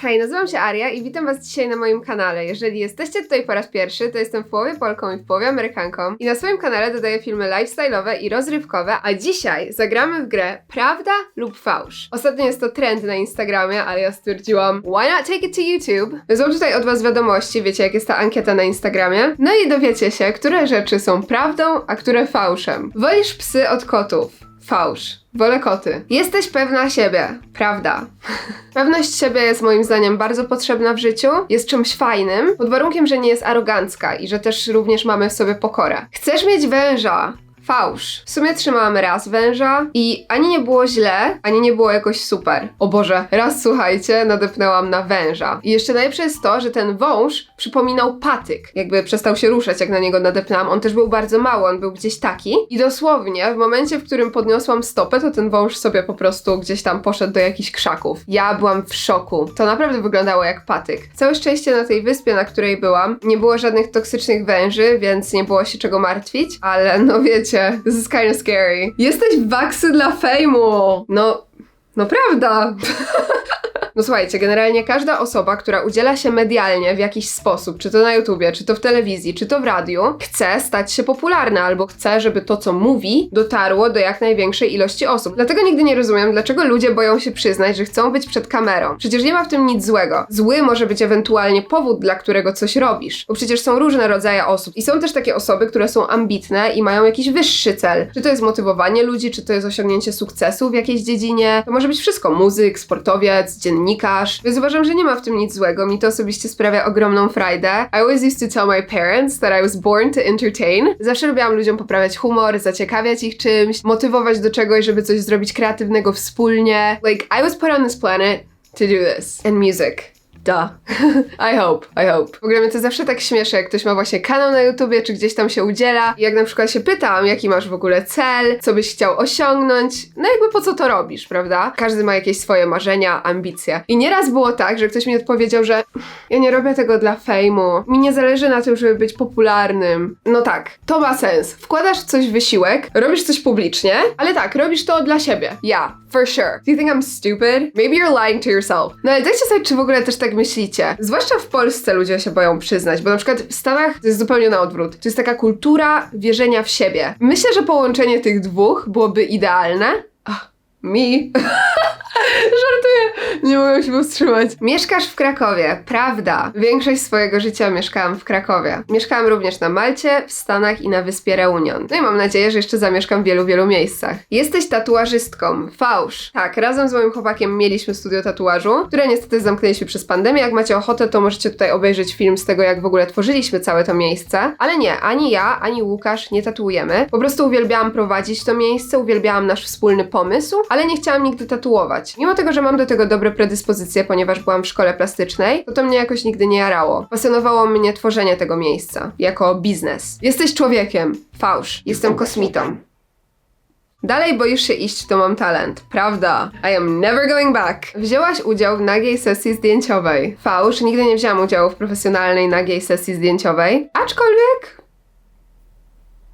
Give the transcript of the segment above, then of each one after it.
Hej, nazywam się Aria i witam Was dzisiaj na moim kanale. Jeżeli jesteście tutaj po raz pierwszy, to jestem w połowie Polką i w połowie Amerykanką i na swoim kanale dodaję filmy lifestyle'owe i rozrywkowe, a dzisiaj zagramy w grę Prawda lub Fałsz. Ostatnio jest to trend na Instagramie, ale ja stwierdziłam, why not take it to YouTube? Mam tutaj od Was wiadomości, wiecie jak jest ta ankieta na Instagramie. No i dowiecie się, które rzeczy są prawdą, a które fałszem. Wolisz psy od kotów? Fałsz. Wolę koty. Jesteś pewna siebie. Prawda. Pewność siebie jest moim zdaniem bardzo potrzebna w życiu, jest czymś fajnym, pod warunkiem, że nie jest arogancka i że też również mamy w sobie pokorę. Chcesz mieć węża. Fałsz. W sumie trzymałam raz węża i ani nie było źle, ani nie było jakoś super. O Boże, raz słuchajcie, nadepnęłam na węża. I jeszcze najlepsze jest to, że ten wąż przypominał patyk. Jakby przestał się ruszać, jak na niego nadepnęłam. On też był bardzo mały, on był gdzieś taki. I dosłownie, w momencie, w którym podniosłam stopę, to ten wąż sobie po prostu gdzieś tam poszedł do jakichś krzaków. Ja byłam w szoku. To naprawdę wyglądało jak patyk. Całe szczęście na tej wyspie, na której byłam, nie było żadnych toksycznych węży, więc nie było się czego martwić, ale no wiecie, this is kind of scary. Jesteś waksy dla fejmu! No, no prawda. No słuchajcie, generalnie każda osoba, która udziela się medialnie w jakiś sposób, czy to na YouTubie, czy to w telewizji, czy to w radiu, chce stać się popularna albo chce, żeby to, co mówi, dotarło do jak największej ilości osób. Dlatego nigdy nie rozumiem, dlaczego ludzie boją się przyznać, że chcą być przed kamerą. Przecież nie ma w tym nic złego. Zły może być ewentualnie powód, dla którego coś robisz. Bo przecież są różne rodzaje osób. I są też takie osoby, które są ambitne i mają jakiś wyższy cel. Czy to jest motywowanie ludzi, czy to jest osiągnięcie sukcesu w jakiejś dziedzinie. To może być wszystko. Muzyk, sportowiec, dziennikarz. Więc uważam, że nie ma w tym nic złego. Mi to osobiście sprawia ogromną frajdę. I always used to tell my parents that I was born to entertain. Zawsze lubiłam ludziom poprawiać humor, zaciekawiać ich czymś, motywować do czegoś, żeby coś zrobić kreatywnego wspólnie. Like, I was put on this planet to do this. And music. Duh. I hope, I hope. W ogóle mnie to zawsze tak śmieszy, jak ktoś ma właśnie kanał na YouTubie, czy gdzieś tam się udziela. I jak na przykład się pytam, jaki masz w ogóle cel, co byś chciał osiągnąć, no jakby po co to robisz, prawda? Każdy ma jakieś swoje marzenia, ambicje. I nieraz było tak, że ktoś mi odpowiedział, że ja nie robię tego dla fejmu, mi nie zależy na tym, żeby być popularnym. No tak, to ma sens. Wkładasz w coś wysiłek, robisz coś publicznie, ale tak, robisz to dla siebie. Ja, for sure. Do you think I'm stupid? Maybe you're lying to yourself. No ale dajcie sobie, czy w ogóle też tak myślicie. Zwłaszcza w Polsce ludzie się boją przyznać, bo na przykład w Stanach to jest zupełnie na odwrót. To jest taka kultura wierzenia w siebie. Myślę, że połączenie tych dwóch byłoby idealne. Mi. Żartuję, nie mogę się powstrzymać. Mieszkasz w Krakowie, prawda? Większość swojego życia mieszkałam w Krakowie. Mieszkałam również na Malcie, w Stanach i na wyspie Reunion. No i mam nadzieję, że jeszcze zamieszkam w wielu, wielu miejscach. Jesteś tatuażystką. Fałsz. Tak, razem z moim chłopakiem mieliśmy studio tatuażu, które niestety zamknęliśmy przez pandemię. Jak macie ochotę, to możecie tutaj obejrzeć film z tego, jak w ogóle tworzyliśmy całe to miejsce. Ale nie, ani ja, ani Łukasz nie tatuujemy. Po prostu uwielbiałam prowadzić to miejsce, uwielbiałam nasz wspólny pomysł, ale nie chciałam nigdy tatuować. Mimo tego, że mam do tego dobre predyspozycje, ponieważ byłam w szkole plastycznej, to to mnie jakoś nigdy nie jarało. Pasjonowało mnie tworzenie tego miejsca jako biznes. Jesteś człowiekiem. Fałsz. Jestem kosmitą. Dalej boisz się iść, to mam talent. Prawda. I am never going back. Wzięłaś udział w nagiej sesji zdjęciowej. Fałsz. Nigdy nie wzięłam udziału w profesjonalnej nagiej sesji zdjęciowej. Aczkolwiek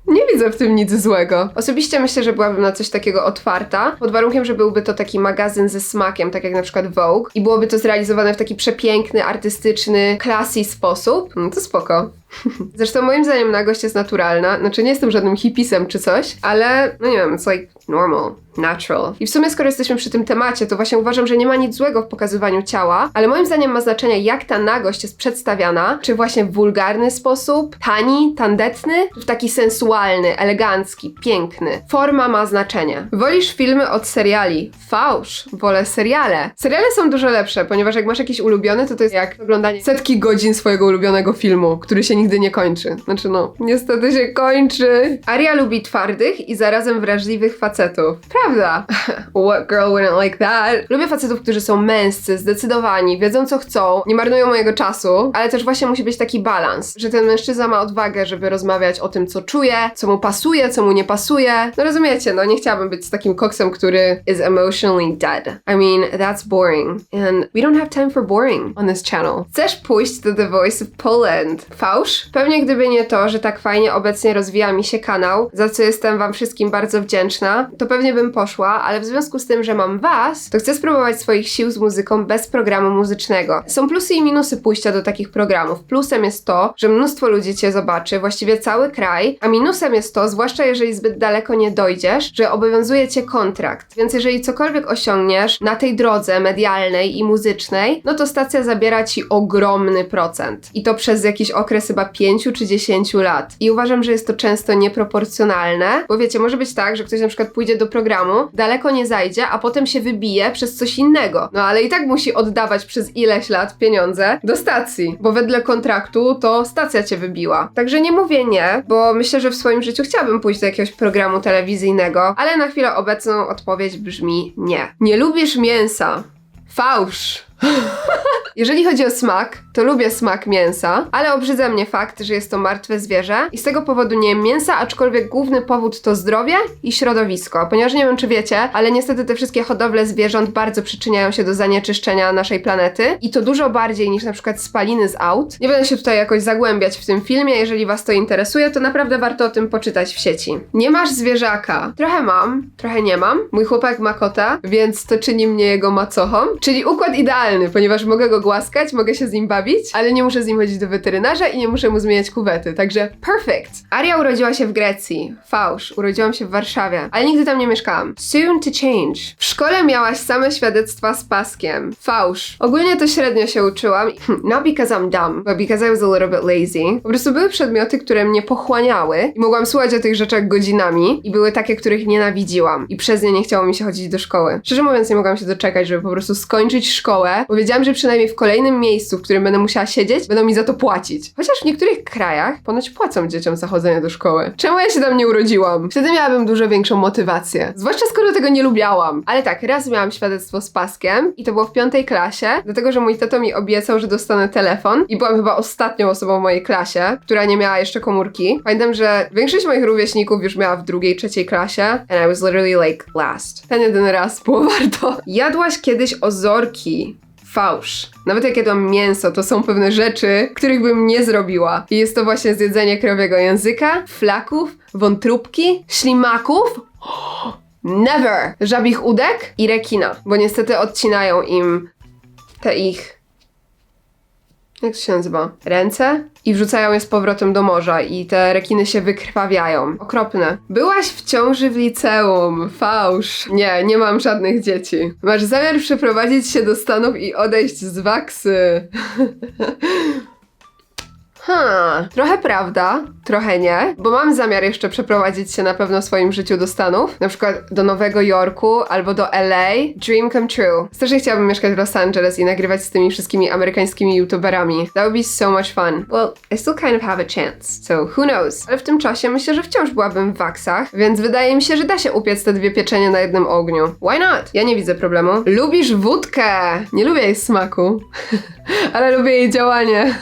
nie widzę w tym nic złego. Osobiście myślę, że byłabym na coś takiego otwarta, pod warunkiem, że byłby to taki magazyn ze smakiem, tak jak na przykład Vogue, i byłoby to zrealizowane w taki przepiękny, artystyczny, classy sposób. No to spoko. Zresztą moim zdaniem nagość jest naturalna. Znaczy nie jestem żadnym hipisem czy coś, ale no nie wiem, it's like normal, natural. I w sumie skoro jesteśmy przy tym temacie, to właśnie uważam, że nie ma nic złego w pokazywaniu ciała, ale moim zdaniem ma znaczenie jak ta nagość jest przedstawiana, czy właśnie w wulgarny sposób, tani, tandetny, czy w taki sensualny, elegancki, piękny. Forma ma znaczenie. Wolisz filmy od seriali? Fałsz. Wolę seriale. Seriale są dużo lepsze, ponieważ jak masz jakiś ulubiony, to to jest jak oglądanie setki godzin swojego ulubionego filmu, który się nigdy nie kończy. Znaczy no, niestety się kończy. Aria lubi twardych i zarazem wrażliwych facetów. Prawda. What girl wouldn't like that? Lubię facetów, którzy są męscy, zdecydowani, wiedzą co chcą, nie marnują mojego czasu, ale też właśnie musi być taki balans, że ten mężczyzna ma odwagę, żeby rozmawiać o tym, co czuje, co mu pasuje, co mu nie pasuje. No rozumiecie, no nie chciałabym być z takim koksem, który is emotionally dead. I mean, that's boring. And we don't have time for boring on this channel. Chcesz pójść do The Voice of Poland? Fałsz? Fałsz. Pewnie gdyby nie to, że tak fajnie obecnie rozwija mi się kanał, za co jestem wam wszystkim bardzo wdzięczna, to pewnie bym poszła, ale w związku z tym, że mam was, to chcę spróbować swoich sił z muzyką bez programu muzycznego. Są plusy i minusy pójścia do takich programów. Plusem jest to, że mnóstwo ludzi cię zobaczy, właściwie cały kraj, a minusem jest to, zwłaszcza jeżeli zbyt daleko nie dojdziesz, że obowiązuje cię kontrakt. Więc jeżeli cokolwiek osiągniesz na tej drodze medialnej i muzycznej, no to stacja zabiera ci ogromny procent. I to przez jakiś okres chyba 5 czy 10 lat. I uważam, że jest to często nieproporcjonalne, bo wiecie, może być tak, że ktoś na przykład pójdzie do programu, daleko nie zajdzie, a potem się wybije przez coś innego. No ale i tak musi oddawać przez ileś lat pieniądze do stacji, bo wedle kontraktu to stacja cię wybiła. Także nie mówię nie, bo myślę, że w swoim życiu chciałabym pójść do jakiegoś programu telewizyjnego, ale na chwilę obecną odpowiedź brzmi nie. Nie lubisz mięsa. Fałsz. Jeżeli chodzi o smak, to lubię smak mięsa, ale obrzydza mnie fakt, że jest to martwe zwierzę i z tego powodu nie jem mięsa, aczkolwiek główny powód to zdrowie i środowisko, ponieważ nie wiem czy wiecie, ale niestety te wszystkie hodowle zwierząt bardzo przyczyniają się do zanieczyszczenia naszej planety i to dużo bardziej niż na przykład spaliny z aut. Nie będę się tutaj jakoś zagłębiać w tym filmie, jeżeli was to interesuje, to naprawdę warto o tym poczytać w sieci. Nie masz zwierzaka. Trochę mam, trochę nie mam. Mój chłopak ma kota, więc to czyni mnie jego macochą, czyli układ idealny, ponieważ mogę go głaskać, mogę się z nim bawić, ale nie muszę z nim chodzić do weterynarza i nie muszę mu zmieniać kuwety, także perfect. Aria urodziła się w Grecji. Fałsz. Urodziłam się w Warszawie, ale nigdy tam nie mieszkałam. Soon to change. W szkole miałaś same świadectwa z paskiem. Fałsz. Ogólnie to średnio się uczyłam. Not because I'm dumb, but because I was a little bit lazy. Po prostu były przedmioty, które mnie pochłaniały i mogłam słuchać o tych rzeczach godzinami i były takie, których nienawidziłam i przez nie nie chciało mi się chodzić do szkoły. Szczerze mówiąc, nie mogłam się doczekać, żeby po prostu skończyć szkołę, bo wiedziałam, że przynajmniej w kolejnym miejscu, w którym będę musiała siedzieć, będą mi za to płacić. Chociaż w niektórych krajach ponoć płacą dzieciom za chodzenie do szkoły. Czemu ja się tam nie urodziłam? Wtedy miałabym dużo większą motywację. Zwłaszcza skoro tego nie lubiałam. Ale tak, raz miałam świadectwo z paskiem i to było w piątej klasie, dlatego że mój tato mi obiecał, że dostanę telefon i byłam chyba ostatnią osobą w mojej klasie, która nie miała jeszcze komórki. Pamiętam, że większość moich rówieśników już miała w drugiej, trzeciej klasie and I was literally like last. Ten jeden raz było warto. Jadłaś kiedyś ozorki fałsz. Nawet jak jadłam mięso, to są pewne rzeczy, których bym nie zrobiła. I jest to właśnie zjedzenie krowiego języka, flaków, wątróbki, ślimaków. Never! Żabich udek i rekina, bo niestety odcinają im te ich jak to się nazywa? Ręce? I wrzucają je z powrotem do morza i te rekiny się wykrwawiają. Okropne. Byłaś w ciąży w liceum. Fałsz. Nie, nie mam żadnych dzieci. Masz zamiar przeprowadzić się do Stanów i odejść z waksy. Hmm, trochę prawda, trochę nie, bo mam zamiar jeszcze przeprowadzić się na pewno w swoim życiu do Stanów, na przykład do Nowego Jorku albo do LA. Dream come true. Strasznie chciałabym mieszkać w Los Angeles i nagrywać z tymi wszystkimi amerykańskimi youtuberami. That would be so much fun. Well, I still kind of have a chance, so who knows. Ale w tym czasie myślę, że wciąż byłabym w waksach, więc wydaje mi się, że da się upiec te dwie pieczenie na jednym ogniu. Why not? Ja nie widzę problemu. Lubisz wódkę? Nie lubię jej smaku, ale lubię jej działanie.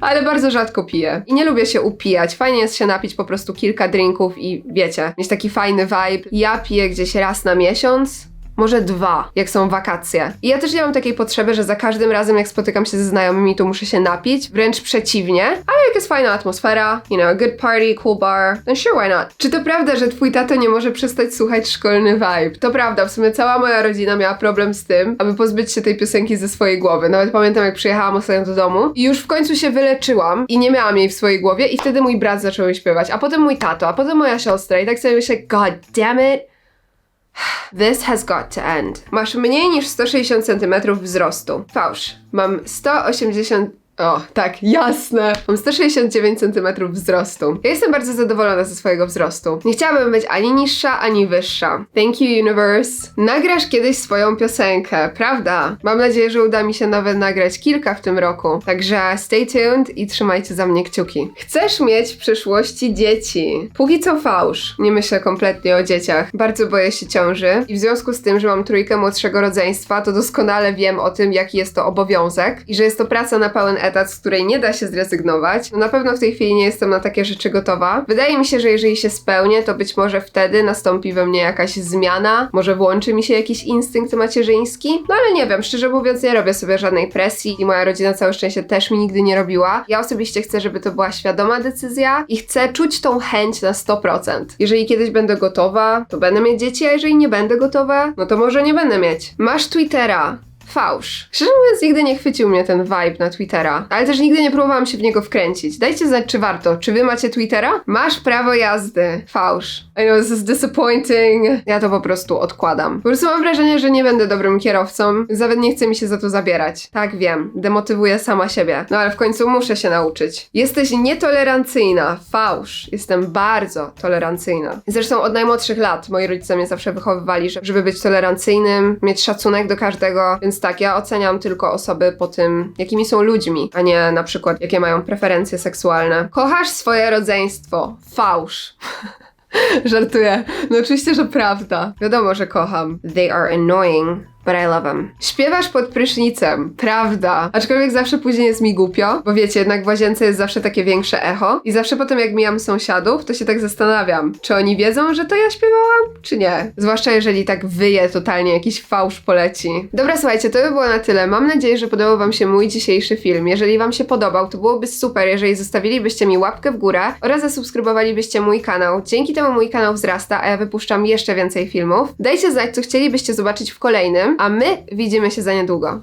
Ale bardzo rzadko piję. I nie lubię się upijać. Fajnie jest się napić po prostu kilka drinków i wiecie, mieć taki fajny vibe. Ja piję gdzieś raz na miesiąc. Może dwa, jak są wakacje. I ja też nie mam takiej potrzeby, że za każdym razem, jak spotykam się ze znajomymi, to muszę się napić. Wręcz przeciwnie. Ale jak jest fajna atmosfera, you know, a good party, cool bar, then sure, why not? Czy to prawda, że twój tato nie może przestać słuchać szkolny vibe? To prawda, w sumie cała moja rodzina miała problem z tym, aby pozbyć się tej piosenki ze swojej głowy. Nawet pamiętam, jak przyjechałam ostatnio do domu i już w końcu się wyleczyłam i nie miałam jej w swojej głowie i wtedy mój brat zaczął ją śpiewać, a potem mój tato, a potem moja siostra i tak sobie myślę, god damn it, This has got to end. Masz mniej niż 160 cm wzrostu. Fałsz. Mam 180 o, tak, jasne. Mam 169 cm wzrostu. Ja jestem bardzo zadowolona ze swojego wzrostu. Nie chciałabym być ani niższa, ani wyższa. Thank you, universe. Nagrasz kiedyś swoją piosenkę, prawda? Mam nadzieję, że uda mi się nawet nagrać kilka w tym roku. Także stay tuned i trzymajcie za mnie kciuki. Chcesz mieć w przyszłości dzieci? Póki co fałsz. Nie myślę kompletnie o dzieciach. Bardzo boję się ciąży i w związku z tym, że mam trójkę młodszego rodzeństwa, to doskonale wiem o tym, jaki jest to obowiązek i że jest to praca na pełen etat, z której nie da się zrezygnować. No na pewno w tej chwili nie jestem na takie rzeczy gotowa. Wydaje mi się, że jeżeli się spełnię, to być może wtedy nastąpi we mnie jakaś zmiana, może włączy mi się jakiś instynkt macierzyński. No ale nie wiem, szczerze mówiąc, nie robię sobie żadnej presji i moja rodzina całe szczęście też mi nigdy nie robiła. Ja osobiście chcę, żeby to była świadoma decyzja i chcę czuć tą chęć na 100%. Jeżeli kiedyś będę gotowa, to będę mieć dzieci, a jeżeli nie będę gotowa, no to może nie będę mieć. Masz Twittera. Fałsz. Szczerze mówiąc, nigdy nie chwycił mnie ten vibe na Twittera, ale też nigdy nie próbowałam się w niego wkręcić. Dajcie znać, czy warto. Czy wy macie Twittera? Masz prawo jazdy. Fałsz. I know this is disappointing. Ja to po prostu odkładam. Po prostu mam wrażenie, że nie będę dobrym kierowcą, więc nawet nie chce mi się za to zabierać. Tak, wiem. Demotywuję sama siebie. No ale w końcu muszę się nauczyć. Jesteś nietolerancyjna. Fałsz. Jestem bardzo tolerancyjna. Zresztą od najmłodszych lat moi rodzice mnie zawsze wychowywali, że- żeby być tolerancyjnym, mieć szacunek do każdego, więc tak, ja oceniam tylko osoby po tym, jakimi są ludźmi, a nie na przykład jakie mają preferencje seksualne. Kochasz swoje rodzeństwo. Fałsz. Żartuję. No oczywiście, że prawda. Wiadomo, że kocham. They are annoying. But I love. Śpiewasz pod prysznicem. Prawda. Aczkolwiek zawsze później jest mi głupio, bo wiecie, jednak w łazience jest zawsze takie większe echo. I zawsze potem jak mijam sąsiadów, to się tak zastanawiam, czy oni wiedzą, że to ja śpiewałam, czy nie. Zwłaszcza jeżeli tak wyje totalnie, jakiś fałsz poleci. Dobra, słuchajcie, to by było na tyle. Mam nadzieję, że podobał wam się mój dzisiejszy film. Jeżeli wam się podobał, to byłoby super, jeżeli zostawilibyście mi łapkę w górę oraz zasubskrybowalibyście mój kanał. Dzięki temu mój kanał wzrasta, a ja wypuszczam jeszcze więcej filmów. Dajcie znać, co chcielibyście zobaczyć w kolejnym, a my widzimy się za niedługo.